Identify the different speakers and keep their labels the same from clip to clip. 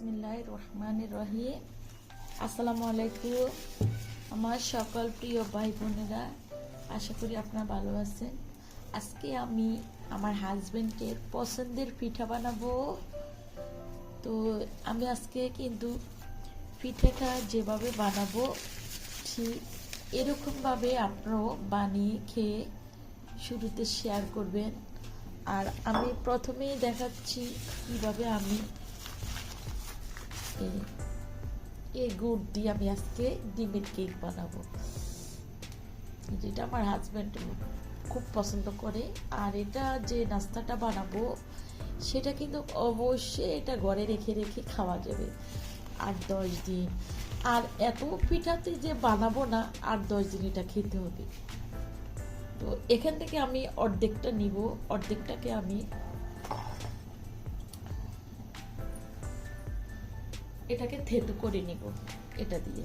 Speaker 1: বিসমিল্লাহ রহমান রহিম। আসসালামু আলাইকুম আমার সকল প্রিয় ভাই বোনেরা আশা করি আপনারা ভালো আছেন। আজকে আমি আমার হাজবেন্ডের পছন্দের পিঠা বানাবো। তো আমি আজকে কিন্তু পিঠাটা যেভাবে বানাবো, ঠিক এরকমভাবে আপনারাও বানিয়ে খেয়ে শুরুতে শেয়ার করবেন। আর আমি প্রথমেই দেখাচ্ছি কীভাবে আমি এই- এই গুড় দিয়ে আমি আজকে ডিমের কেক বানাবো। যেটা আমার হাজব্যান্ড খুব পছন্দ করে। আর এটা যে নাস্তাটা বানাবো, সেটা কিন্তু অবশ্যই এটা ঘরে রেখে রেখে খাওয়া যাবে। আট দশ দিন। আর এত পিঠাতে যে বানাবো না আট দশ দিন এটা খেতে হবে। তো এখান থেকে আমি অর্ধেকটা নিব। অর্ধেকটাকে আমি এটাকে থেতু করে নিব, এটা দিয়ে।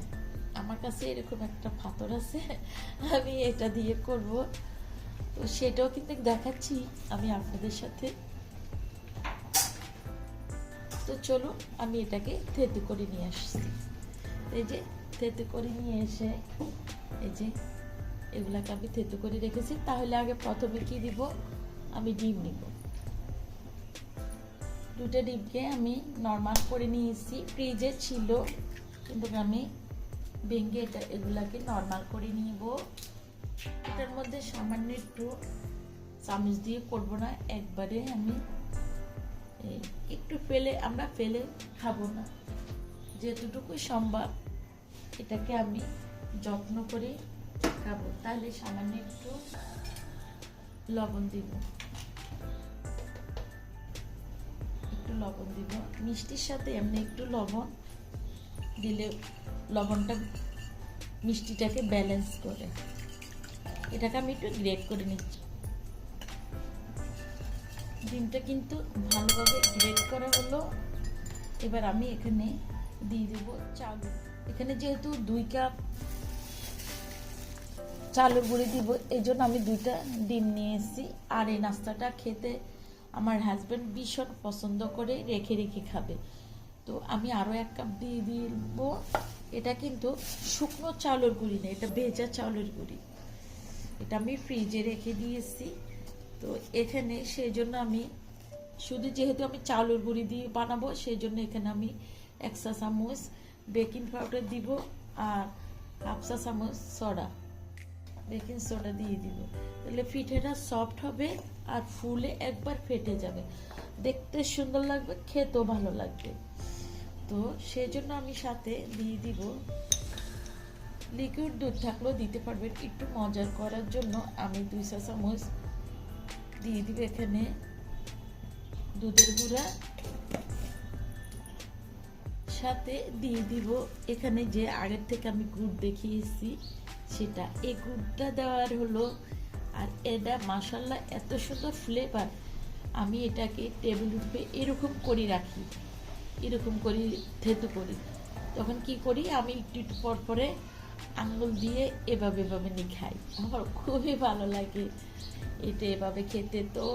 Speaker 1: আমার কাছে এরকম একটা পাথর আছে, আমি এটা দিয়ে করব। তো সেটাও কিন্তু দেখাচ্ছি আমি আপনাদের সাথে। তো চলুন, আমি এটাকে থেতু করে নিয়ে আসছি। এই যে থেতু করে নিয়ে এসে, এই যে এগুলাকে আমি থেতু করে রেখেছি। তাহলে আগে প্রথমে কি দিব? আমি ডিম নিব। দুটো ডিমকে আমি নর্মাল করে নিয়েছি। ফ্রিজে ছিল, কিন্তু আমি ভেঙে এটা, এগুলাকে নর্মাল করে নিব। এটার মধ্যে সামান্য একটু চামচ দিয়ে করব না, একবারে আমি একটু ফেলে, আমরা ফেলে খাব না। যেতটুকু সম্ভব, এটাকে আমি যত্ন করে খাব। তাহলে সামান্য একটু লবণ দিব। লবণ দিব। মিষ্টির সাথে এমনি একটু লবণ দিলে লবণটা মিষ্টিটাকে ব্যালেন্স করে। এটাকে আমি একটু গ্রেট করে নিচ্ছি। ডিমটা কিন্তু ভালোভাবে গ্রেট করা হলো। এবার আমি এখানে দিয়ে দেবো চাল। এখানে যেহেতু দুই কাপ চালের গুঁড়ি দিব, এই জন্য আমি দুইটা ডিম নিয়ে এসেছি। আর এই নাস্তাটা খেতে আমার হাজব্যান্ড ভীষণ পছন্দ করে রেখে রেখে খাবে। তো আমি আরও এক কাপ দিয়ে দিব। এটা কিন্তু শুকনো চাউলের গুঁড়ি না, এটা ভেজা চাউলের গুঁড়ি। এটা আমি ফ্রিজে রেখে দিয়েছি। তো এখানে সেই জন্য আমি, শুধু যেহেতু আমি চাউলের গুঁড়ি দিয়ে বানাবো সেই জন্য এখানে আমি এক চা চামচ বেকিং পাউডার দিব আর হাফ চা চামচ সডা বেকিং সোডা দিয়ে দিব। তাহলে পিঠেটা সফট হবে আর ফুলে একবার ফেটে যাবে। দেখতে সুন্দর লাগবে, খেতেও ভালো লাগবে। তো সেই জন্য আমি সাথে দিয়ে দিব। লিকুইড দুধ থাকলেও দিতে পারবেন, একটু মজার করার জন্য আমি দুই চা চামচ দিয়ে দিব এখানে দুধের গুঁড়া। সাথে দিয়ে দিব এখানে যে আগের থেকে আমি গুড় দেখিয়েছি সেটা এই গুড়টা দেওয়ার হলো। আর এটা মাসাল্লাহ এত সুন্দর ফ্লেভার আমি এটাকে টেবিল উপরে এরকম করে রাখি, এরকম করি থেতু করি। তখন কি করি, আমি একটু একটু পর পরে আঙ্গুল দিয়ে এভাবে এভাবে নিয়ে খাই। আমার খুবই ভালো লাগে এটা এভাবে খেতে। তো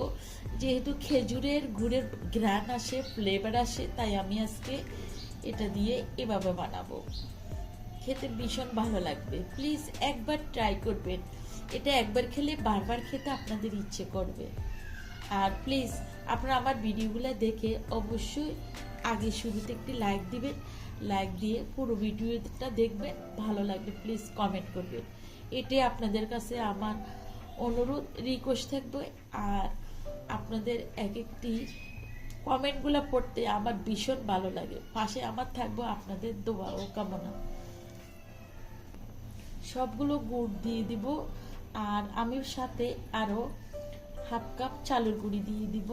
Speaker 1: যেহেতু খেজুরের গুড়ের ঘ্রাণ আসে ফ্লেভার আসে, তাই আমি আজকে এটা দিয়ে এভাবে বানাবো। খেতে ভীষণ ভালো লাগবে। প্লিজ একবার ট্রাই করবেন। এটা একবার খেলে বারবার খেতে আপনাদের ইচ্ছে করবে। আর প্লিজ আপনারা আমার ভিডিওগুলো দেখে অবশ্যই আগে শুরুতে একটি লাইক দিবেন। লাইক দিয়ে পুরো ভিডিওটা দেখবেন। ভালো লাগবে প্লিজ কমেন্ট করবেন। এটাই আপনাদের কাছে আমার অনুরোধ রিকোয়েস্ট থাকবে। আর আপনাদের এক একটি কমেন্টগুলো পড়তে আমার ভীষণ ভালো লাগে। পাশে আমার থাকব আপনাদের দোয়া ও কামনা। সবগুলো গুড় দিয়ে দিব, আর আমি সাথে আরও হাফ কাপ চালের গুঁড়ি দিয়ে দিব।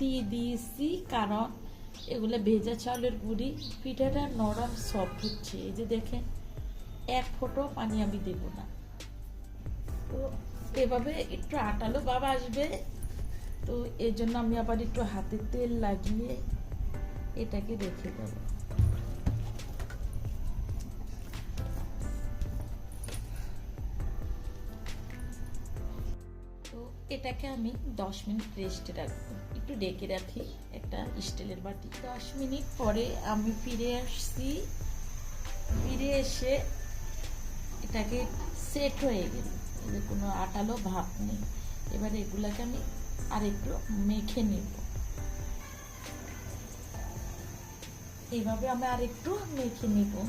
Speaker 1: দিয়ে দিয়েছি কারণ এগুলো ভেজা চালের গুঁড়ি, পিঠাটা নরম সফট হচ্ছে। এই যে দেখেন, এক ফোঁটো পানি আমি দেব না। তো এভাবে একটু আটালো বাবা আসবে। তো এই জন্য আমি আবার একটু হাতে তেল লাগিয়ে এটাকে রেখে দেবো। এটাকে আমি দশ মিনিট রেস্টে রাখব। একটু ডেকে রাখি একটা স্টিলের বাটি। দশ মিনিট পরে আমি ফিরে আসছি। ফিরে এসে এটাকে সেট হয়ে গেল। যে কোনো আটালো ভাব নেই। এবার এগুলাকে আমি আর একটু মেখে নেব। এইভাবে আমি আর একটু মেখে নিব।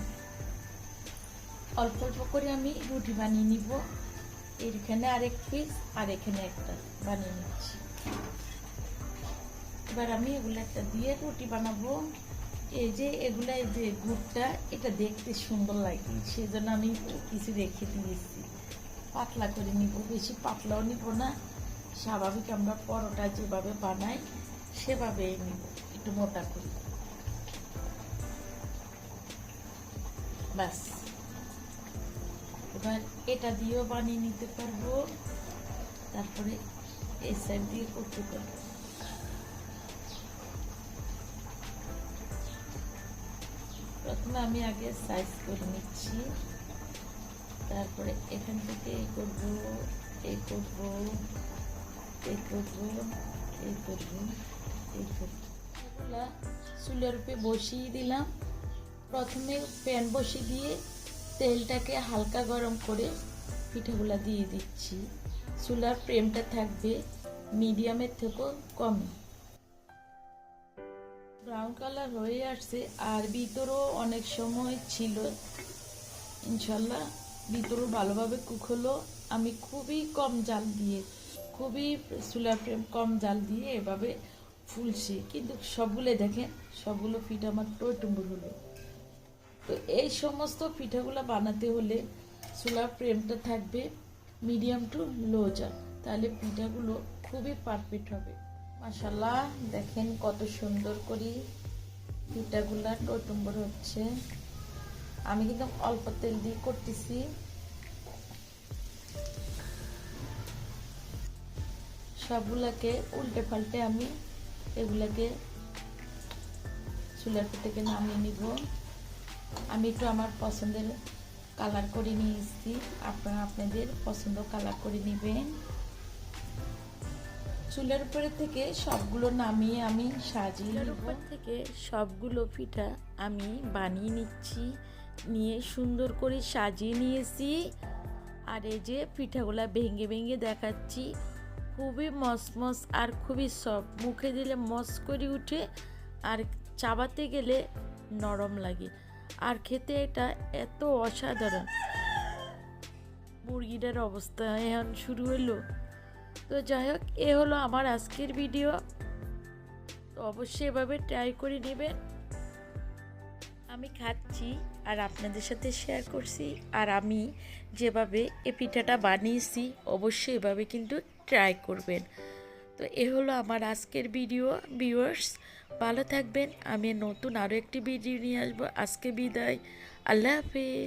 Speaker 1: অল্প অল্প করে আমি রুটি বানিয়ে নিব। এখানে আরেক পিস আর এখানে একটা বানিয়ে নিচ্ছি। এবার আমি এগুলো একটা দিয়ে রুটি বানাবো। এই যে এগুলা যে গুড়টা এটা দেখতে সুন্দর লাগে। সেজন্য আমি কিছু রেখে দিয়েছি। পাতলা করে নিব, বেশি পাতলাও নিব না। স্বাভাবিক আমরা পরোটা যেভাবে বানাই সেভাবে নিব, একটু মোটা করে। ব্যাস। এবার এটা দিয়েও বানিয়ে নিতে পারব। তারপরে এই সাইড দিয়ে করতে পারব। প্রথমে আমি আগে সাইজ করে নিচ্ছি। তারপরে এখান থেকে এই করব এই করব এই করব এই করব এই করব। চুলের উপরে বসিয়ে দিলাম। প্রথমে প্যান বসিয়ে দিয়ে তেলটাকে হালকা গরম করে পিঠাগুলা দিয়ে দিচ্ছি। চুলার ফ্রেমটা থাকবে মিডিয়ামের থেকেও কমে। ব্রাউন কালার হয়ে আসছে, আর ভিতরও অনেক সময় ছিল। ইনশাল্লাহ ভিতরও ভালোভাবে কুক হলো। আমি খুবই কম জাল দিয়ে, খুবই চুলার ফ্রেম কম জাল দিয়ে এভাবে ফুলছি। কিন্তু সবগুলো দেখেন, সবগুলো পিঠা আমার টইটুম্বুর হলো। তো এই সমস্ত পিঠাগুলো বানাতে হলে চুলার ফ্রেমটা থাকবে মিডিয়াম টু লো জাল তাহলে পিঠাগুলো খুবই পারফেক্ট হবে। মাসাল্লাহ দেখেন কত সুন্দর করি পিঠাগুলা টটুম্বর হচ্ছে। আমি কিন্তু অল্প তেল দিয়ে করতেছি। সবগুলাকে উল্টে পাল্টে আমি এগুলাকে চুলার থেকে নামিয়ে নিব। আমি একটু আমার পছন্দের কালার করে নিয়েছি। আপনারা আপনাদের পছন্দ কালার করে নেবেন। চুলের উপরে থেকে সবগুলো নামিয়ে আমি সাজিয়ে উপর থেকে সবগুলো পিঠা আমি বানিয়ে নিচ্ছি নিয়ে সুন্দর করে সাজিয়ে নিয়েছি। আর এই যে পিঠাগুলা ভেঙে ভেঙে দেখাচ্ছি খুবই মসমস আর খুবই সফট মুখে দিলে মস করে উঠে আর চাবাতে গেলে নরম লাগে। আর খেতে এটা এত অসাধারণ। মুরগিটার অবস্থা এখন শুরু হলো তো যাই হোক, এ হলো আমার আজকের ভিডিও তো অবশ্যই এভাবে ট্রাই করে নেবেন। আমি খাচ্ছি আর আপনাদের সাথে শেয়ার করছি। আর আমি যেভাবে এ পিঠাটা বানিয়েছি, অবশ্যই এভাবে কিন্তু ট্রাই করবেন। তো এ হলো আমার আজকের ভিডিও ভিউয়ার্স ভালো থাকবেন, আমি নতুন আরও একটি ভিডিও নিয়ে আসব। আজকে বিদায়। আল্লাহ হাফিজ।